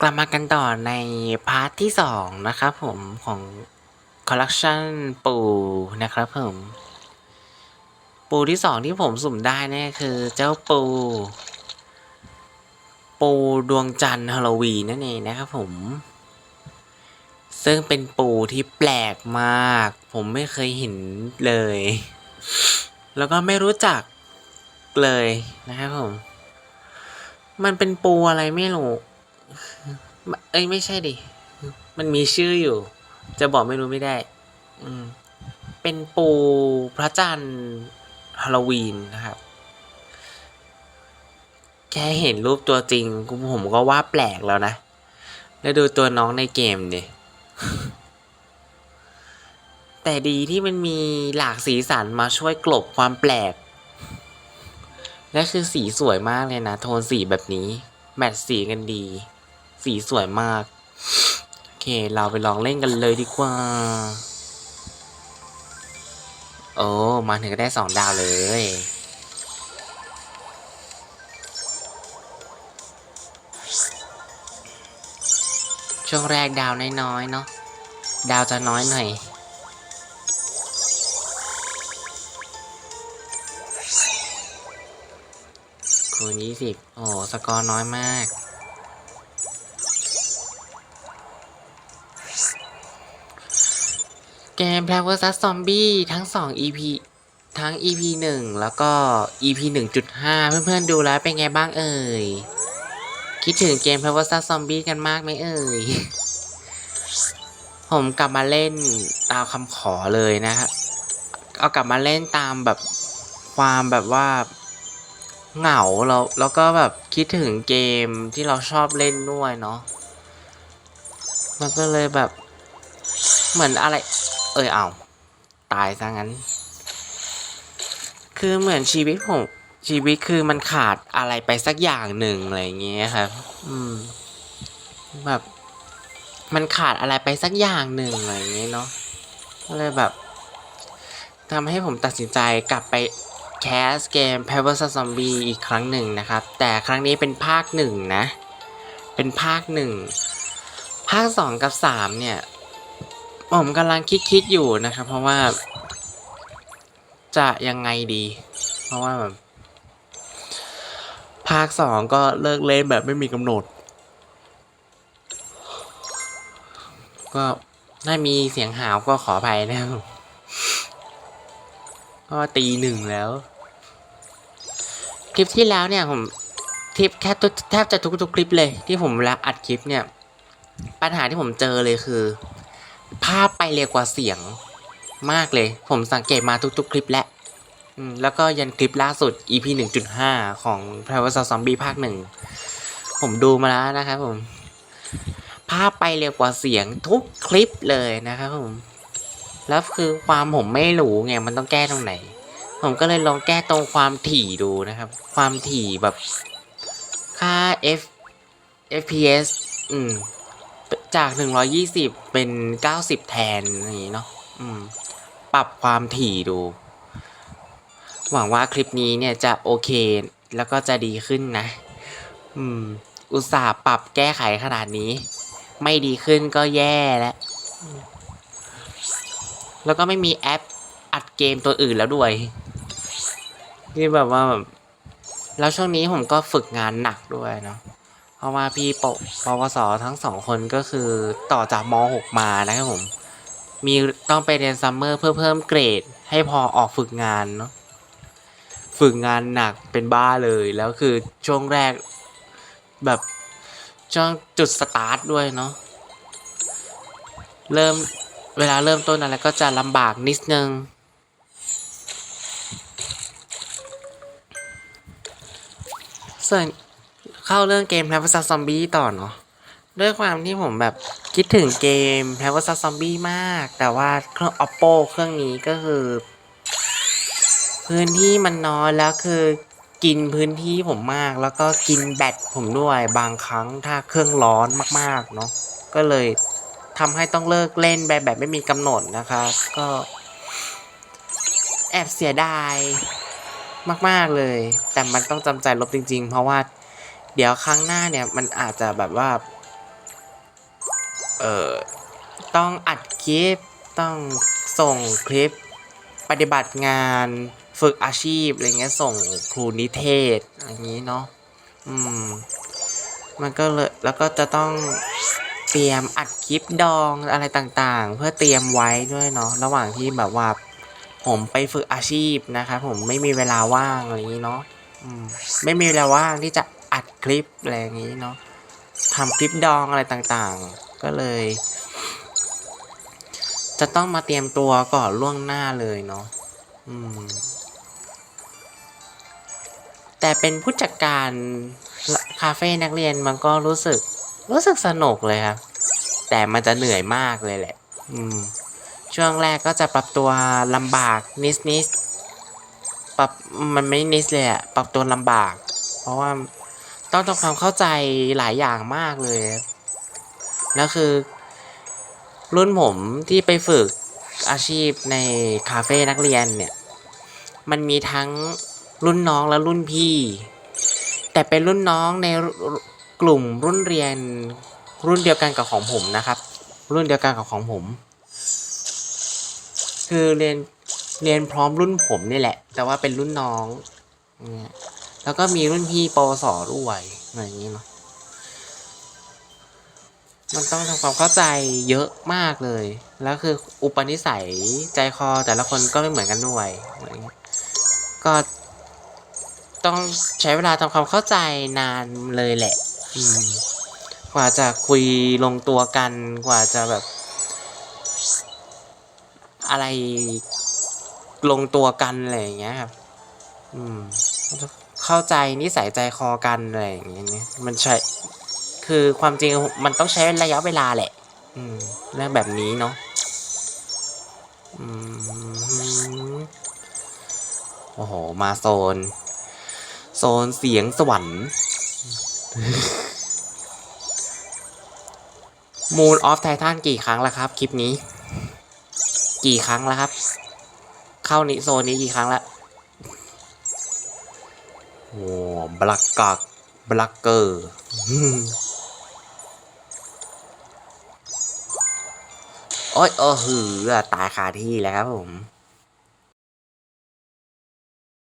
กลับมากันต่อในพาร์ทที่สองนะครับผมของคอลเล t ชันปูนะครับผม ปูที่สองที่ผมสุ่มได้เนี่ยคือเจ้าปู ปูดวงจันทร์ฮาโลวีนนั่นเองนะครับผม ซึ่งเป็นปูที่แปลกมาก ผมไม่เคยเห็นเลย แล้วก็ไม่รู้จักเลยนะครับผม มันเป็นปูอะไรไม่รู้ เอ้ยไม่ใช่ดิ มันมีชื่ออยู่ จะบอกไม่รู้ไม่ได้ อืม เป็นปูพระจันทร์ฮาโลวีนนะครับ แค่เห็นรูปตัวจริงกูผมก็ว่าแปลกแล้วนะ แล้วดูตัวน้องในเกมดิแต่ดีที่มันมีหลากสีสันมาช่วยกลบความแปลก และคือสีสวยมากเลยนะ โทนสีแบบนี้ แมทสีกันดี สีสวยมาก โอเค เราไปลองเล่นกันเลยดีกว่า โอ้มาถึงก็ได้สองดาวเลยช่วงแรกดาวน้อยๆเนาะดาวจะน้อยหน่อยคูณยี่สิบโอ้สกอร์น้อยมาก เกม p l a v e r s Zombie ทั้ง 2 EP ทั้ง EP 1 แล้วก็ EP 1.5 เพื่อนๆดูแล้วเป็นไงบ้างเอ่ย คิดถึงเกม p l a v e r s Zombie กันมากไหมเอ่ย ผมกลับมาเล่นตามคำขอเลยนะครับเอากลับมาเล่นตามแบบความแบบว่าเหงาแล้วแล้วก็แบบคิดถึงเกมที่เราชอบเล่นด้วยเนาะมันก็เลยแบบเหมือนอะไร เอยเอาตายซะงั้น คือเหมือนชีวิตผมชีวิตคือมันขาดอะไรไปสักอย่างหนึ่งอะไรเงี้ยครับ อืม แบบ มันขาดอะไรไปสักอย่างหนึ่งอะไรเงี้ยเนาะก็เลยแบบทำให้ผมตัดสินใจกลับไปแคสเกม p a v e r Zombie อีกครั้งหนึ่งนะครับ แต่ครั้งนี้เป็นภาคหนึ่งนะ เป็นภาคหนึ่ง ภาคสองกับสามเนี่ย ผมกำลังคิดๆอยู่นะครับ เพราะว่า จะยังไงดี เพราะว่าแบบภาคสองก็เลิกเล่นแบบไม่มีกำหนด ก็ถ้ามีเสียงหาวก็ขออภัยนะครับก็ตีหนึ่งแล้ว คลิปที่แล้วเนี่ยผมคลิปแค่ทุกแทบจะทุกๆคลิปเลย ที่ผมละอัดคลิปเนี่ย ปัญหาที่ผมเจอเลยคือ ภาพไปเร็วกว่าเสียงมากเลย ผมสังเกตมาทุกๆ คลิปแล้วแล้วก็ยันคลิปล่าสุด EP 1.5 ของ p r i v a t Zombie ภาคหนึ่ง ผมดูมาแล้วนะครับผม ภาพไปเร็วกว่าเสียงทุกคลิปเลยนะครับผม แล้วคือความผมไม่รู้ไงมันต้องแก้ตรงไหน ผมก็เลยลองแก้ตรงความถี่ดูนะครับ ความถี่แบบค่า f fps อืม จาก 120 เป็น 90 แทนอย่างนี้เนาะอืมปรับความถี่ดู หวังว่าคลิปนี้เนี่ยจะโอเค แล้วก็จะดีขึ้นนะ อืม อุตส่าห์ปรับแก้ไขขนาดนี้ ไม่ดีขึ้นก็แย่แล้ว แล้วก็ไม่มีแอปอัดเกมตัวอื่นแล้วด้วย ที่แบบว่าแบบแล้วช่วงนี้ผมก็ฝึกงานหนักด้วยเนาะ เพราะว่าพี่ปกปวสทั้งสองคนก็คือต่อจากม .6 มานะครับผม มีต้องไปเรียนซัมเมอร์เพื่อเพิ่มเกรดให้พอออกฝึกงานเนาะฝึกงานหนักเป็นบ้าเลยแล้วคือช่วงแรกแบบช่วงจุดสตาร์ทด้วยเนาะเริ่มเวลาเริ่มต้นอะไรก็จะลำบากนิดนึง ส่วน เข้าเรื่องเกม p l a v e r Zombie ต่อเนาะด้วยความที่ผมแบบคิดถึงเกม p l a v e r Zombie มาก แต่ว่าเครื่อง Oppo เครื่องนี้ก็คือ พื้นที่มันน้อยแล้วคือกินพื้นที่ผมมาก แล้วก็กินแบตผมด้วยบางครั้งถ้าเครื่องร้อนมากๆเนาะก็เลยทำให้ต้องเลิกเล่นแบบแบบไม่มีกำหนดนะคะก็แอบเสียดายมาก ๆ เลย แต่มันต้องจำใจลบจริง ๆ เพราะว่า เดี๋ยวครั้งหน้าเนี่ยมันอาจจะแบบว่า เออต้องอัดคลิป ต้องส่งคลิป ปฏิบัติงานฝึกอาชีพอะไรเงี้ยส่งครูนิเทศอย่างนี้เนาะอืม มันก็เลยแล้วก็จะต้องเตรียมอัดคลิปดองอะไรต่างๆ เพื่อเตรียมไว้ด้วยเนาะระหว่างที่แบบว่า ผมไปฝึกอาชีพนะครับผมไม่มีเวลาว่างอะไรอย่างนี้เนาะอืมไม่มีเวลาว่างที่จะ อัดคลิปอะไรอย่างนี้เนาะทำคลิปดองอะไรต่างๆ ก็เลย จะต้องมาเตรียมตัวก่อนล่วงหน้าเลยเนาะอืม แต่เป็นผู้จัดการคาเฟ่นักเรียนมันก็รู้สึก รู้สึกสนุกเลยครับ แต่มันจะเหนื่อยมากเลยแหละ อืม ช่วงแรกก็จะปรับตัวลำบากนิดนิดปรับมันไม่นิดเลยอะปรับตัวลำบาก เพราะว่า ต้องทำความเข้าใจหลายอย่างมากเลย แล้วคือ รุ่นผมที่ไปฝึกอาชีพในคาเฟ่นักเรียนเนี่ย มันมีทั้งรุ่นน้องและรุ่นพี่ แต่เป็นรุ่นน้องในกลุ่มรุ่นเรียนรุ่นเดียวกันกับของผมนะครับ รุ่นเดียวกันกับของผม คือเรียนเรียนพร้อมรุ่นผมนี่แหละ แต่ว่าเป็นรุ่นน้องเนี่ย แล้วก็มีรุ่นพี่ปวสด้วยอะไรอย่างนี้เนาะมันต้องทำความเข้าใจเยอะมากเลย แล้วคืออุปนิสัยใจคอแต่ละคนก็ไม่เหมือนกันด้วยอะไรเงี้ยก็ต้องใช้เวลาทำความเข้าใจนานเลยแหละ กว่าจะคุยลงตัวกัน กว่าจะแบบ อะไรลงตัวกันอะไรอย่างเงี้ยครับ อืม เข้าใจนิสัยใจคอกันอะไรอย่างเงี้ยมันใช่คือความจริงมันต้องใช้ระยะเวลาแหละ อืมเรื่องแบบนี้เนาะอืมโอ้โห มาโซน โซนเสียงสวรรค์ Moon of Titan กี่ครั้งแล้วครับ คลิปนี้ กี่ครั้งแล้วครับ เข้านี้โซนนี้กี่ครั้งแล้ว โอ้บลักกักบลักเกอร์โอ้ยเออหือตายคาที่แล้วครับผม